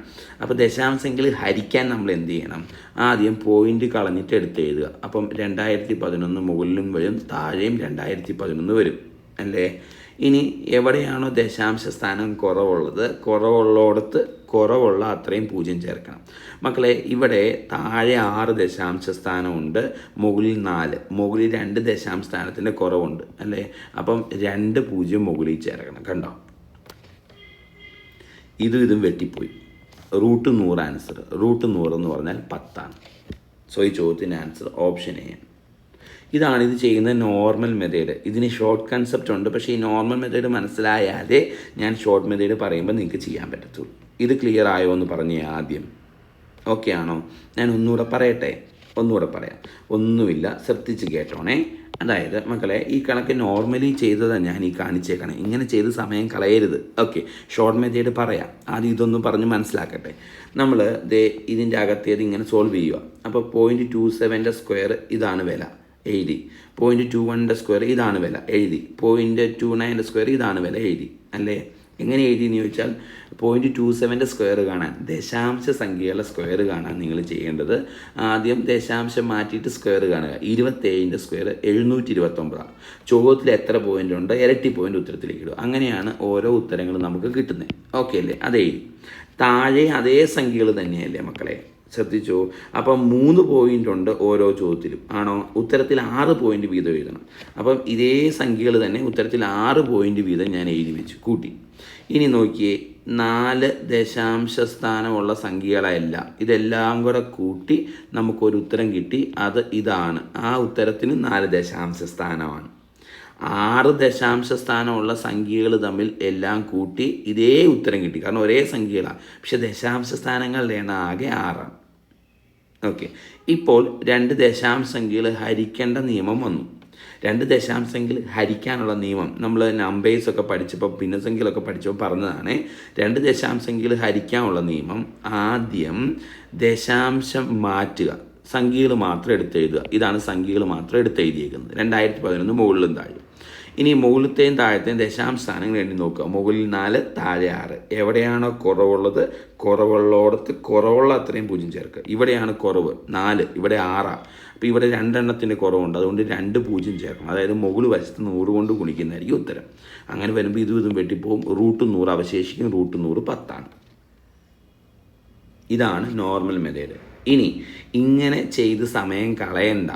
അപ്പോൾ ദശാംശംഖ്യയിൽ ഹരിക്കാൻ നമ്മൾ എന്ത് ചെയ്യണം? ആദ്യം പോയിന്റ് കളഞ്ഞിട്ട് എടുത്ത് എഴുതുക. അപ്പം രണ്ടായിരത്തി പതിനൊന്ന് മുകളിലും വരും താഴെയും രണ്ടായിരത്തി പതിനൊന്ന് വരും. അല്ലേ? ഇനി എവിടെയാണോ ദശാംശ സ്ഥാനം കുറവുള്ളത്? കുറവുള്ളിടത്ത് കുറവുള്ള അത്രയും പൂജ്യം ചേർക്കണം. മക്കളെ ഇവിടെ താഴെ ആറ് ദശാംശ സ്ഥാനമുണ്ട് മുകളിൽ നാല്. മുകളിൽ രണ്ട് ദശാംശ സ്ഥാനത്തിന്റെ കുറവുണ്ട് അല്ലേ? അപ്പം രണ്ട് പൂജ്യം മുകളിൽ ചേർക്കണം കണ്ടോ? ഇതും ഇതും വെട്ടിപ്പോയി. റൂട്ട് നൂറ് ആൻസർ. റൂട്ട് നൂറ് എന്ന് പറഞ്ഞാൽ പത്താണ്. സോ ഈ ചോദ്യത്തിന്റെ ആൻസർ ഓപ്ഷൻ എ ഇതാണ് ഇത് ചെയ്യുന്ന നോർമൽ മെത്തേഡ് ഇതിന് ഷോർട്ട് കൺസെപ്റ്റ് ഉണ്ട് പക്ഷേ ഈ നോർമൽ മെത്തേഡ് മനസ്സിലായാലേ ഞാൻ ഷോർട്ട് മെത്തേഡ് പറയുമ്പോൾ നിങ്ങൾക്ക് ചെയ്യാൻ പറ്റത്തുള്ളൂ. ഇത് ക്ലിയർ ആയോ എന്ന് പറഞ്ഞേ ആദ്യം. ഓക്കെ ആണോ? ഞാൻ ഒന്നുകൂടെ പറയട്ടെ? ഒന്നുകൂടെ പറയാം. ഒന്നുമില്ല ശ്രദ്ധിച്ച് കേട്ടോണേ. അതായത് മക്കളെ ഈ കണക്ക് നോർമലി ചെയ്തതാണ് ഞാൻ ഈ കാണിച്ചേക്കണേ. ഇങ്ങനെ ചെയ്ത് സമയം കളയരുത്. ഓക്കെ ഷോർട്ട് മെത്തേഡ് പറയാം. ആദ്യം ഇതൊന്നും പറഞ്ഞ് മനസ്സിലാക്കട്ടെ. നമ്മൾ ദേ ഇതിന്റെ അകത്തേത് ഇങ്ങനെ സോൾവ് ചെയ്യുക അപ്പോൾ പോയിന്റ് ടു സെവന്റെ സ്ക്വയർ ഇതാണ് വില. എഴുതി. പോയിന്റ് ടു വണ്ണിന്റെ സ്ക്വയർ ഇതാണ് വില. എഴുതി. പോയിന്റ് ടു നയന്റെ സ്ക്വയർ ഇതാണ് വില. എഴുതി. അല്ലേ? എങ്ങനെ എഴുതി എന്ന് ചോദിച്ചാൽ പോയിന്റ് ടു സെവന്റെ സ്ക്വയർ കാണാൻ ദശാംശ സംഖ്യകളുടെ സ്ക്വയർ കാണാൻ നിങ്ങൾ ചെയ്യേണ്ടത് ആദ്യം ദശാംശം മാറ്റിയിട്ട് സ്ക്വയർ കാണുക. ഇരുപത്തേഴിന്റെ സ്ക്വയർ എഴുന്നൂറ്റി ഇരുപത്തൊമ്പതാണ് ചോദ്യത്തിൽ എത്ര പോയിന്റ് ഉണ്ട്? ഇരട്ടി പോയിന്റ് ഉത്തരത്തിലേക്ക് ഇടുക. അങ്ങനെയാണ് ഓരോ ഉത്തരങ്ങളും നമുക്ക് കിട്ടുന്നത്. ഓക്കെ അല്ലേ? അതേ. താഴെ അതേ സംഖ്യകൾ തന്നെയല്ലേ മക്കളെ? ശ്രദ്ധിച്ചോ. അപ്പം മൂന്ന് പോയിന്റ് ഉണ്ട് ഓരോ ചോദ്യത്തിലും. ആണോ? ഉത്തരത്തിൽ ആറ് പോയിന്റ് വീതം എഴുതണം. അപ്പം ഇതേ സംഖ്യകൾ തന്നെ ഉത്തരത്തിൽ ആറ് പോയിന്റ് വീതം ഞാൻ എഴുതി വെച്ചു. കൂട്ടി. ഇനി നോക്കിയേ. നാല് ദശാംശ സ്ഥാനമുള്ള സംഖ്യകളല്ല. ഇതെല്ലാം കൂടെ കൂട്ടി നമുക്കൊരു ഉത്തരം കിട്ടി. അത് ഇതാണ്. ആ ഉത്തരത്തിന് നാല് ദശാംശ സ്ഥാനമാണ്. ആറ് ദശാംശ സ്ഥാനമുള്ള സംഖ്യകൾ തമ്മിൽ എല്ലാം കൂട്ടി ഇതേ ഉത്തരം കിട്ടി. കാരണം ഒരേ സംഖ്യകളാണ് പക്ഷെ ദശാംശ സ്ഥാനങ്ങളുടെ എണ്ണം ആകെ ആറാണ്. ഓക്കെ ഇപ്പോൾ രണ്ട് ദശാംശ സംഖ്യകൾ ഹരിക്കേണ്ട നിയമം വന്നു. രണ്ട് ദശാംശങ്കിൽ ഹരിക്കാനുള്ള നിയമം. നമ്മൾ നമ്പേഴ്സ് ഒക്കെ പഠിച്ചപ്പോൾ ഭിന്നസംഖ്യകളൊക്കെ പഠിച്ചപ്പോൾ പറഞ്ഞതാണ് രണ്ട് ദശാംശങ്കിൽ ഹരിക്കാനുള്ള നിയമം ആദ്യം ദശാംശം മാറ്റുക. സംഖ്യകൾ മാത്രം എടുത്തെഴുതുക. ഇതാണ് സംഖ്യകൾ മാത്രം എടുത്തെഴുതിയേക്കുന്നത്. രണ്ടായിരത്തി പതിനൊന്ന് മുകളിലും താഴെ ഇനി മുകളിലത്തെയും താഴത്തെയും ദശാംശ സ്ഥാനങ്ങൾ എണ്ണി നോക്കുക. മുകളിൽ നാല് താഴെ ആറ്. എവിടെയാണോ കുറവുള്ളത് കുറവുള്ളോടത്ത് കുറവുള്ള അത്രയും പൂജ്യം ചേർക്കുക. ഇവിടെയാണ് കുറവ്. നാല് ഇവിടെ ആറാ. അപ്പോൾ ഇവിടെ രണ്ടെണ്ണത്തിന്റെ കുറവുണ്ട്. അതുകൊണ്ട് രണ്ട് പൂജ്യം ചേർക്കണം. അതായത് മുകളിൽ വശത്ത് നൂറ് കൊണ്ട് ഗുണിക്കുന്നതായിരിക്കും ഉത്തരം. അങ്ങനെ വരുമ്പോൾ ഇതും ഇതും വെട്ടിപ്പോവും. റൂട്ട് നൂറ് അവശേഷിക്കും റൂട്ട് നൂറ് പത്താണ്. ഇതാണ് നോർമൽ മെത്തേഡ് ഇനി ഇങ്ങനെ ചെയ്ത് സമയം കളയണ്ട.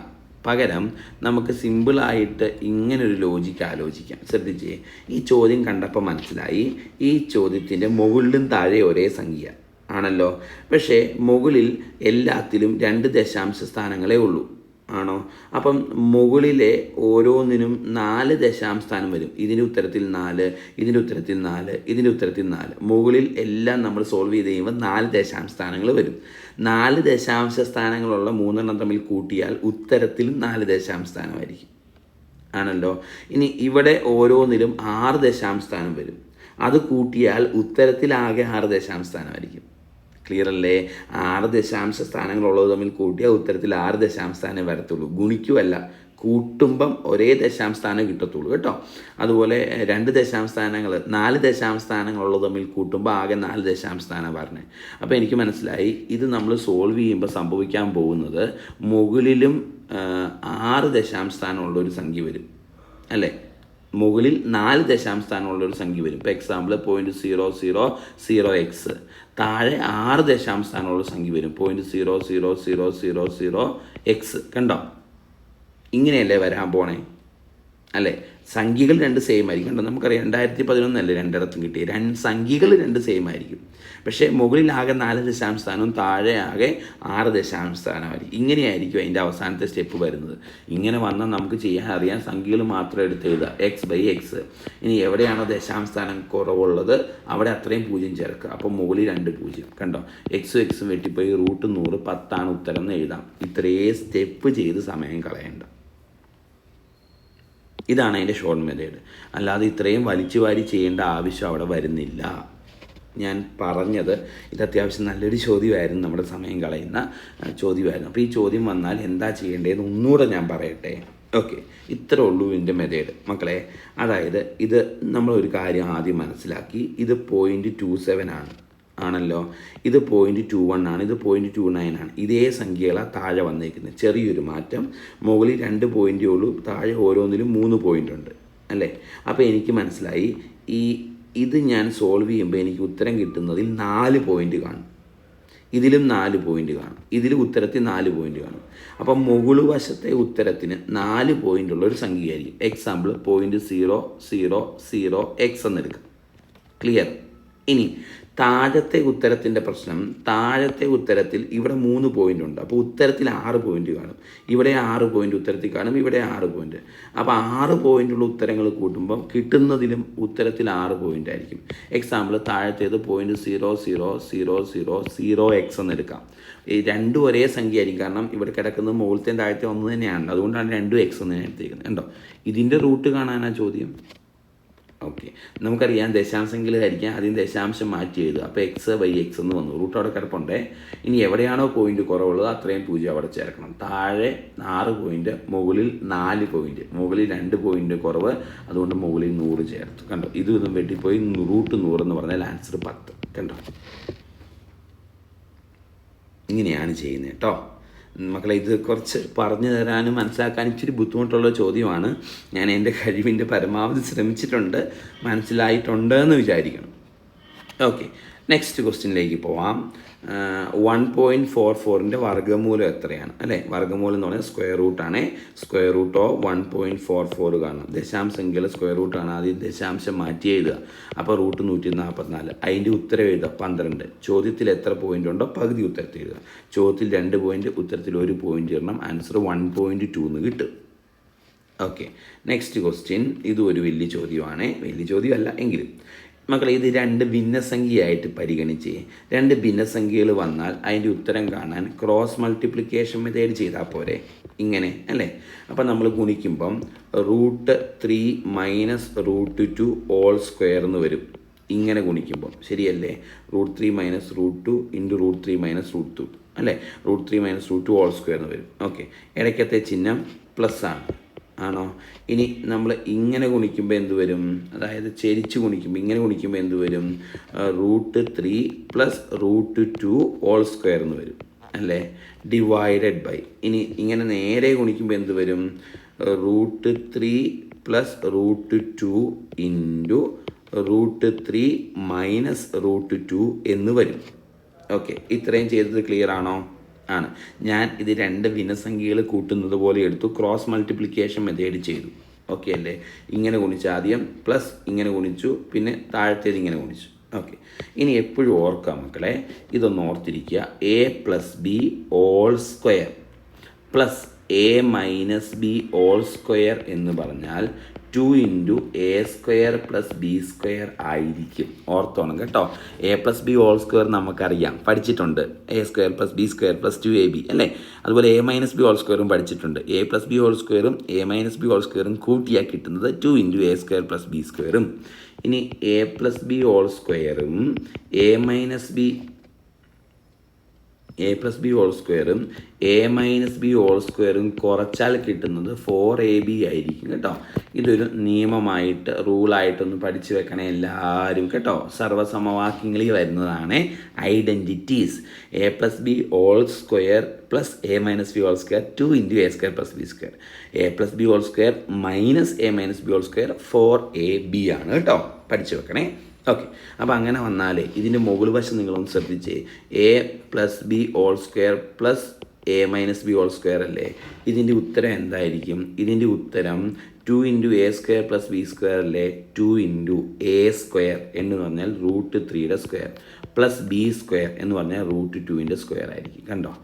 പകരം നമുക്ക് സിമ്പിളായിട്ട് ഇങ്ങനൊരു ലോജിക്ക് ആലോചിക്കാം. ശ്രദ്ധിച്ചേ ഈ ചോദ്യം കണ്ടപ്പോൾ മനസ്സിലായി. ഈ ചോദ്യത്തിന്റെ മുകളിലും താഴെ ഒരേ സംഖ്യ ആണല്ലോ. പക്ഷേ മുകളിൽ എല്ലാത്തിലും രണ്ട് ദശാംശ സ്ഥാനങ്ങളേ ഉള്ളൂ. ആണോ? അപ്പം മുകളിലെ ഓരോന്നിനും നാല് ദശാംശ സ്ഥാനം വരും. ഇതിന്റെ ഉത്തരത്തിൽ നാല് ഇതിന്റെ ഉത്തരത്തിൽ നാല് ഇതിന്റെ ഉത്തരത്തിൽ നാല്. മുകളിൽ എല്ലാം നമ്മൾ സോൾവ് ചെയ്ത് കഴിയുമ്പോൾ നാല് ദശാംശ സ്ഥാനങ്ങൾ വരും. നാല് ദശാംശ സ്ഥാനങ്ങളുള്ള മൂന്നെണ്ണം തമ്മിൽ കൂട്ടിയാൽ ഉത്തരത്തിലും നാല് ദശാംശ സ്ഥാനമായിരിക്കും. ആണല്ലോ? ഇനി ഇവിടെ ഓരോന്നിലും ആറ് ദശാംശ സ്ഥാനം വരും. അത് കൂട്ടിയാൽ ഉത്തരത്തിലാകെ ആറ് ദശാംശ സ്ഥാനമായിരിക്കും. ക്ലിയർ അല്ലേ? ആറ് ദശാംശ സ്ഥാനങ്ങളുള്ളത് തമ്മിൽ കൂട്ടിയാൽ ഉത്തരത്തിൽ ആറ് ദശാംശ സ്ഥാനം വരത്തുള്ളൂ. ഗുണിക്കുമല്ല കൂട്ടുമ്പം ഒരേ ദശാംശ സ്ഥാനം കിട്ടത്തുള്ളൂ കേട്ടോ. അതുപോലെ രണ്ട് ദശാംശ സ്ഥാനങ്ങൾ നാല് ദശാംശ സ്ഥാനങ്ങളുള്ളത് തമ്മിൽ കൂട്ടുമ്പോൾ ആകെ നാല് ദശാംശ സ്ഥാനം പറഞ്ഞത് അപ്പോൾ എനിക്ക് മനസ്സിലായി ഇത് നമ്മൾ സോൾവ് ചെയ്യുമ്പോൾ സംഭവിക്കാൻ പോകുന്നത് മുകളിലും ആറ് ദശാംശ സ്ഥാനമുള്ള ഒരു സംഖ്യ വരും. അല്ലേ? മുകളിൽ നാല് ദശാംശ സ്ഥാനമുള്ള ഒരു സംഖ്യ വരും. ഇപ്പോൾ example point zero zero zero X താഴെ ആറ് ദശാംശ സംഖ്യ വരും. Point zero zero zero zero zero X കണ്ടോ? ഇങ്ങനെയല്ലേ വരാൻ പോണേ? അല്ലേ? സംഖ്യകൾ രണ്ട് സെയിം ആയിരിക്കും. കേട്ടോ നമുക്കറിയാം രണ്ടായിരത്തി പതിനൊന്നല്ലേ രണ്ടിടത്തും കിട്ടി രണ്ട് സംഖ്യകൾ രണ്ട് സെയിം ആയിരിക്കും. പക്ഷേ മുകളിലാകെ നാല് ദശാംശ സ്ഥാനവും താഴെ ആകെ ആറ് ദശാംശ സ്ഥാനമായിരിക്കും ഇങ്ങനെയായിരിക്കും അതിന്റെ അവസാനത്തെ സ്റ്റെപ്പ് വരുന്നത്. ഇങ്ങനെ വന്നാൽ നമുക്ക് ചെയ്യാൻ അറിയാം സംഖ്യകൾ മാത്രം എടുത്ത് എഴുതുക. എക്സ് ബൈ എക്സ് ഇനി എവിടെയാണോ ദശാംശ സ്ഥാനം കുറവുള്ളത് അവിടെ അത്രയും പൂജ്യം ചേർക്കുക. അപ്പോൾ മുകളിൽ രണ്ട് പൂജ്യം. കണ്ടോ? എക്സും എക്സും വെട്ടിപ്പോയി. റൂട്ട് നൂറ് പത്താണ് ഉത്തരം എന്ന് എഴുതാം. ഇത്രയേ സ്റ്റെപ്പ് ചെയ്ത് സമയം കളയണ്ട. ഇതാണ് അതിന്റെ ഷോർട്ട് മെത്തേഡ് അല്ലാതെ ഇത്രയും വലിച്ചു വാരി ചെയ്യേണ്ട ആവശ്യം അവിടെ വരുന്നില്ല. ഞാൻ പറഞ്ഞത് ഇത് അത്യാവശ്യം നല്ലൊരു ചോദ്യമായിരുന്നു. നമ്മുടെ സമയം കളയുന്ന ചോദ്യമായിരുന്നു. അപ്പോൾ ഈ ചോദ്യം വന്നാൽ എന്താ ചെയ്യേണ്ടതെന്ന് ഒന്നുകൂടെ ഞാൻ പറയട്ടെ. ഓക്കെ. ഇത്ര ഉള്ളൂ ഇതിന്റെ മെതേഡ് മക്കളെ അതായത് ഇത് നമ്മളൊരു കാര്യം ആദ്യം മനസ്സിലാക്കി. ഇത് പോയിന്റ് ടു സെവൻ ആണ്. ആണല്ലോ. ഇത് പോയിന്റ് ടു വൺ ആണ്. ഇത് പോയിന്റ് ടു നയൻ ആണ്. ഇതേ സംഖ്യകളാണ് താഴെ വന്നേക്കുന്നത്. ചെറിയൊരു മാറ്റം. മുകളിൽ രണ്ട് പോയിന്റേ ഉള്ളൂ. താഴെ ഓരോന്നിലും മൂന്ന് പോയിന്റ് ഉണ്ട്. അല്ലേ? അപ്പോൾ എനിക്ക് മനസ്സിലായി. ഈ ഇത് ഞാൻ സോൾവ് ചെയ്യുമ്പോൾ എനിക്ക് ഉത്തരം കിട്ടുന്നതിൽ നാല് പോയിന്റ് കാണും. ഇതിലും നാല് പോയിന്റ് കാണും. ഇതിൽ ഉത്തരത്തിൽ നാല് പോയിന്റ് കാണും. അപ്പം മുകൾ വശത്തെ ഉത്തരത്തിന് നാല് പോയിന്റ് ഉള്ള ഒരു സംഖ്യയായിരിക്കും. Example point zero zero zero X എന്നെടുക്കാം ക്ലിയർ ഇനി താഴത്തെ ഉത്തരത്തിന്റെ പ്രശ്നം താഴത്തെ ഉത്തരത്തിൽ ഇവിടെ മൂന്ന് പോയിന്റ് ഉണ്ട്. അപ്പോൾ ഉത്തരത്തിൽ ആറ് പോയിന്റ് കാണും. ഇവിടെ ആറ് പോയിന്റ് ഉത്തരത്തിൽ കാണും ഇവിടെ ആറ് പോയിന്റ് അപ്പോൾ ആറ് പോയിന്റുള്ള ഉത്തരങ്ങൾ കൂട്ടുമ്പം കിട്ടുന്നതിലും ഉത്തരത്തിൽ ആറ് പോയിന്റ് ആയിരിക്കും. Example താഴത്തേത് point zero zero zero zero zero X എന്നെടുക്കാം ഈ രണ്ടും ഒരേ സംഖ്യ ആയിരിക്കും കാരണം ഇവിടെ കിടക്കുന്നത് മുകളിലത്തെ താഴത്തെ ഒന്ന് തന്നെയാണ്. അതുകൊണ്ടാണ് രണ്ടും എക്സ് എന്ന് ഞാൻ എടുത്തേക്കുന്നത്. ഉണ്ടോ ഇതിന്റെ റൂട്ട് കാണാനാ ചോദ്യം? ഓക്കെ നമുക്കറിയാം ദശാംശമെങ്കിൽ ഹരിക്കാം അതിന് ദശാംശം മാറ്റി എഴുതുക. അപ്പോൾ എക്സ് ബൈ എക്സ് എന്ന് വന്നു. റൂട്ട് അവിടെ കിടപ്പുണ്ടേ. ഇനി എവിടെയാണോ പോയിന്റ് കുറവുള്ളത് അത്രയും പൂജ്യം അവിടെ ചേർക്കണം. താഴെ ആറ് പോയിന്റ് മുകളിൽ നാല് പോയിന്റ് മുകളിൽ രണ്ട് പോയിന്റ് കുറവ്. അതുകൊണ്ട് മുകളിൽ നൂറ് ചേർത്തു. കണ്ടോ? ഇത് ഇതും വെട്ടിപ്പോയി. റൂട്ട് നൂറ് എന്ന് പറഞ്ഞാൽ ആൻസർ പത്ത്. കണ്ടോ? ഇങ്ങനെയാണ് ചെയ്യുന്നത് കേട്ടോ. മക്കളെ ഇത് കുറച്ച് പറഞ്ഞു തരാനും മനസ്സിലാക്കാനും ഇച്ചിരി ബുദ്ധിമുട്ടുള്ള ചോദ്യമാണ്. ഞാൻ എന്റെ കഴിവിന്റെ പരമാവധി ശ്രമിച്ചിട്ടുണ്ട്. മനസ്സിലായിട്ടുണ്ട് എന്ന് വിചാരിക്കണം. ഓക്കെ. നെക്സ്റ്റ് ക്വസ്റ്റ്യനിലേക്ക് പോവാം. വൺ പോയിന്റ് ഫോർ ഫോറിന്റെ വർഗമൂലം എത്രയാണ്? അല്ലേ? വർഗമൂലം എന്ന് പറഞ്ഞാൽ സ്ക്വയർ റൂട്ടാണ് square root one point four four കാണണം. ദശാംശമെങ്കിൽ സ്ക്വയർ റൂട്ടാണ് ആദ്യം ദശാംശം മാറ്റി എഴുതുക. അപ്പോൾ റൂട്ട് നൂറ്റി നാൽപ്പത്തിനാല് അതിന്റെ ഉത്തരം എഴുതുക. പന്ത്രണ്ട്. ചോദ്യത്തിൽ എത്ര പോയിന്റ് ഉണ്ടോ? പകുതി ഉത്തരത്തിൽ എഴുതുക. ചോദ്യത്തിൽ രണ്ട് പോയിന്റ് ഉത്തരത്തിൽ ഒരു പോയിന്റ് ഇടണം. ആൻസർ വൺ പോയിന്റ് ടു എന്ന് കിട്ടും. ഓക്കെ നെക്സ്റ്റ് ക്വസ്റ്റ്യൻ ഇതും ഒരു വലിയ ചോദ്യമാണ്. വലിയ ചോദ്യമല്ല എങ്കിലും. മക്കളെ ഇത് രണ്ട് ഭിന്നസംഖ്യയായിട്ട് പരിഗണിച്ച് രണ്ട് ഭിന്നസംഖ്യകൾ വന്നാൽ അതിന്റെ ഉത്തരം കാണാൻ ക്രോസ് മൾട്ടിപ്ലിക്കേഷൻ മെത്തേഡ് ചെയ്താൽ പോരെ. ഇങ്ങനെ അല്ലേ? അപ്പം നമ്മൾ ഗുണിക്കുമ്പം root three minus root two whole square എന്ന് വരും. ഇങ്ങനെ ഗുണിക്കുമ്പോൾ ശരിയല്ലേ? Root three minus root two into root three minus root two അല്ലേ? Root three minus root two whole square എന്ന് വരും. ഓക്കെ ഇടയ്ക്കത്തെ ചിഹ്നം പ്ലസ് ആണ്. ആണോ? ഇനി നമ്മൾ ഇങ്ങനെ ഗുണിക്കുമ്പോൾ എന്ത് വരും? അതായത് ചെരിച്ച് ഗുണിക്കുമ്പോൾ ഇങ്ങനെ ഗുണിക്കുമ്പോൾ എന്ത് വരും? Root three plus root two whole square എന്ന് വരും അല്ലേ? Divided by. ഇനി ഇങ്ങനെ നേരെ ഗുണിക്കുമ്പോൾ എന്ത് വരും? Root three plus root two into root three minus root two എന്ന് വരും. ഓക്കെ ഇത്രയും ചെയ്തത് ക്ലിയർ ആണോ? ആണ്. ഞാൻ ഇത് രണ്ട് ഭിന്നസംഖ്യകൾ കൂട്ടുന്നത് പോലെ എടുത്തു. ക്രോസ് മൾട്ടിപ്ലിക്കേഷൻ മെത്തേഡ് ചെയ്തു. ഓക്കെ അല്ലേ? ഇങ്ങനെ ഗുണിച്ച് ആദ്യം പ്ലസ് ഇങ്ങനെ ഗുണിച്ചു പിന്നെ താഴത്തേത് ഇങ്ങനെ ഗുണിച്ചു. ഓക്കെ ഇനി എപ്പോഴും ഓർക്കാം മക്കളെ ഇതൊന്ന് ഓർത്തിരിക്കുക. A plus B whole square plus A minus B whole square എന്ന് പറഞ്ഞാൽ two into A square plus B square ആയിരിക്കും. ഓർത്തോണം കേട്ടോ. A plus B whole square നമുക്കറിയാം. പഠിച്ചിട്ടുണ്ട്. A square plus B square plus two A B അല്ലേ? അതുപോലെ എ മൈനസ് ബി ഹോൾ സ്ക്വയറും പഠിച്ചിട്ടുണ്ട്. എ പ്ലസ് ബി ഹോൾ സ്ക്വയറും എ മൈനസ് ബി ഹോൾ സ്ക്വയറും കൂട്ടിയാൽ കിട്ടുന്നത് two into A square plus B സ്ക്വയറും ഇനി എ പ്ലസ് ബി ഹോൾ സ്ക്വയറും A minus B A plus B whole സ്ക്വയറും എ മൈനസ് ബി ഹോൾ സ്ക്വയറും കുറച്ചാൽ കിട്ടുന്നത് ഫോർ എ ബി ആയിരിക്കും കേട്ടോ. ഇതൊരു നിയമമായിട്ട് റൂളായിട്ടൊന്ന് പഠിച്ചു വെക്കണേ എല്ലാവരും കേട്ടോ. സർവസമവാക്യങ്ങളിൽ വരുന്നതാണ് identities A plus B whole square plus A minus B whole square two into A square plus B square A plus B whole square minus A minus B whole square four A B ആണ് കേട്ടോ. പഠിച്ചു വെക്കണേ. ഓക്കെ അപ്പോൾ അങ്ങനെ വന്നാൽ ഇതിന്റെ മുകൾ വശം നിങ്ങളൊന്ന് ശ്രദ്ധിച്ചേ. A plus B whole square plus A minus B whole square അല്ലേ? ഇതിന്റെ ഉത്തരം എന്തായിരിക്കും? ഇതിന്റെ ഉത്തരം two into A square plus B square അല്ലേ? ടു ഇന്റു എ സ്ക്വയർ എന്ന് പറഞ്ഞാൽ റൂട്ട് ത്രീയുടെ സ്ക്വയർ പ്ലസ് ബി സ്ക്വയർ എന്ന് പറഞ്ഞാൽ റൂട്ട് ടുവിന്റെ സ്ക്വയർ ആയിരിക്കും. കണ്ടോ?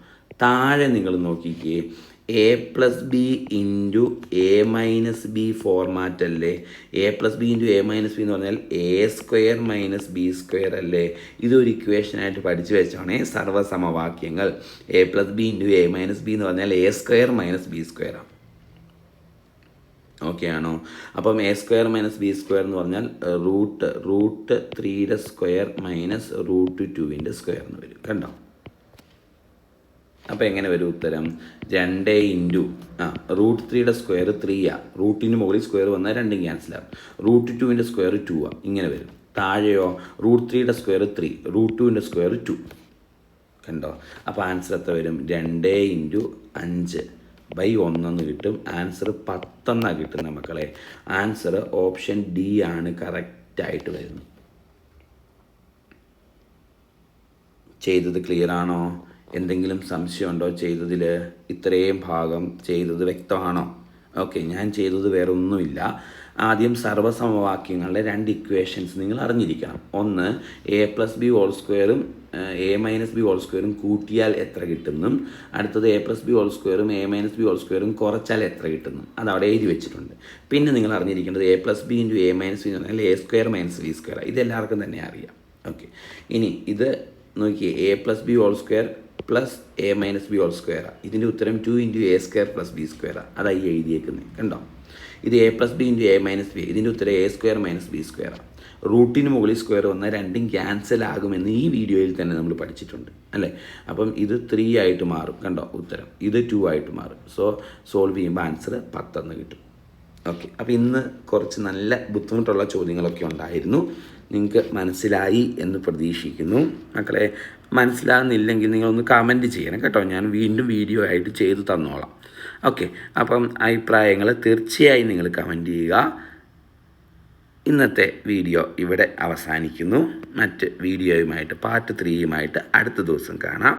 താഴെ നിങ്ങൾ നോക്കിക്കേ. A plus B into A minus B format അല്ലേ? A plus B into A minus B എന്ന് പറഞ്ഞാൽ A square minus B square അല്ലേ? ഇതൊരു ഇക്വേഷനായിട്ട് പഠിച്ചു വെച്ചാണ് സർവസമവാക്യങ്ങൾ A plus B into A minus B എന്ന് പറഞ്ഞാൽ A square minus B square ആണ്. ഓക്കെ ആണോ? അപ്പം A square minus B square എന്ന് പറഞ്ഞാൽ റൂട്ട് റൂട്ട് ത്രീയുടെ സ്ക്വയർ മൈനസ് റൂട്ട് ടുവിന്റെ സ്ക്വയർ എന്ന് വരും. കണ്ടോ? അപ്പോൾ എങ്ങനെ വരും ഉത്തരം? രണ്ട് ഇന്റു ആ റൂട്ട് ത്രീയുടെ സ്ക്വയർ ത്രീ ആ. റൂട്ടിന് മുകളിൽ സ്ക്വയർ വന്നാൽ രണ്ടും ക്യാൻസലാകും റൂട്ട് ടുവിന്റെ സ്ക്വയർ ടു ആ. ഇങ്ങനെ വരും. താഴെയോ? റൂട്ട് ത്രീയുടെ സ്ക്വയർ ത്രീ. റൂട്ട് ടുവിന്റെ സ്ക്വയർ ടു. കണ്ടോ? അപ്പോൾ ആൻസർ എത്ര വരും? രണ്ട് ഇന്റു അഞ്ച് ബൈ ഒന്നെന്ന് കിട്ടും. ആൻസർ പത്തെന്നാണ് കിട്ടുന്നത് മക്കളെ. ആൻസർ ഓപ്ഷൻ ഡി ആണ് കറക്റ്റായിട്ട് വരുന്നത്. ചെയ്തത് ക്ലിയർ ആണോ? എന്തെങ്കിലും സംശയമുണ്ടോ? ചെയ്തതിൽ ഇത്രയും ഭാഗം ചെയ്തത് വ്യക്തമാണോ? ഓക്കെ ഞാൻ ചെയ്തത് വേറെ ഒന്നുമില്ല ആദ്യം സർവസമവാക്യങ്ങളുടെ രണ്ട് ഇക്വേഷൻസ് നിങ്ങൾ അറിഞ്ഞിരിക്കണം. ഒന്ന് എ പ്ലസ് ബി ഹോൾ സ്ക്വയറും എ മൈനസ് ബി ഹോൾ സ്ക്വയറും കൂട്ടിയാൽ എത്ര കിട്ടുന്നും. അടുത്തത് എ പ്ലസ് ബി ഹോൾ സ്ക്വയറും എ മൈനസ് ബി ഹോൾ സ്ക്വയറും കുറച്ചാൽ എത്ര കിട്ടുന്നു. അത് അവിടെ എഴുതി വെച്ചിട്ടുണ്ട്. പിന്നെ നിങ്ങൾ അറിഞ്ഞിരിക്കേണ്ടത് A plus B into A minus B എന്ന് പറഞ്ഞാൽ A square minus B square ഇത് എല്ലാവർക്കും തന്നെ അറിയാം. ഓക്കെ. ഇനി ഇത് നോക്കിയേ A plus B whole square plus A minus B whole സ്ക്വയറാണ് ഇതിന്റെ ഉത്തരം two into A square plus B സ്ക്വയറാണ് അതായി എഴുതിയേക്കുന്നത് കണ്ടോ? ഇത് A plus B into A minus B ഇതിന്റെ ഉത്തരം എ സ്ക്വയർ മൈനസ് ബി സ്ക്വയറാണ് റൂട്ടിന് മുകളിൽ സ്ക്വയർ വന്നാൽ രണ്ടും ക്യാൻസൽ ആകുമെന്ന് ഈ വീഡിയോയിൽ തന്നെ നമ്മൾ പഠിച്ചിട്ടുണ്ട്. അല്ലേ? അപ്പം ഇത് ത്രീ ആയിട്ട് മാറും. കണ്ടോ? ഉത്തരം. ഇത് ടു ആയിട്ട് മാറും. സോ സോൾവ് ചെയ്യുമ്പോൾ ആൻസർ പത്തെന്ന് കിട്ടും. ഓക്കെ അപ്പോൾ ഇന്ന് കുറച്ച് നല്ല ബുദ്ധിമുട്ടുള്ള ചോദ്യങ്ങളൊക്കെ ഉണ്ടായിരുന്നു. നിങ്ങൾക്ക് മനസ്സിലായി എന്ന് പ്രതീക്ഷിക്കുന്നു. മക്കളെ മനസ്സിലാകുന്നില്ലെങ്കിൽ നിങ്ങളൊന്ന് കമന്റ് ചെയ്യണം കേട്ടോ. ഞാൻ വീണ്ടും വീഡിയോ ആയിട്ട് ചെയ്തു തന്നോളാം. ഓക്കെ അപ്പം അഭിപ്രായങ്ങൾ തീർച്ചയായും നിങ്ങൾ കമന്റ് ചെയ്യുക. ഇന്നത്തെ വീഡിയോ ഇവിടെ അവസാനിക്കുന്നു. മറ്റ് വീഡിയോയുമായിട്ട് പാർട്ട് ത്രീയുമായിട്ട് അടുത്ത ദിവസം കാണാം.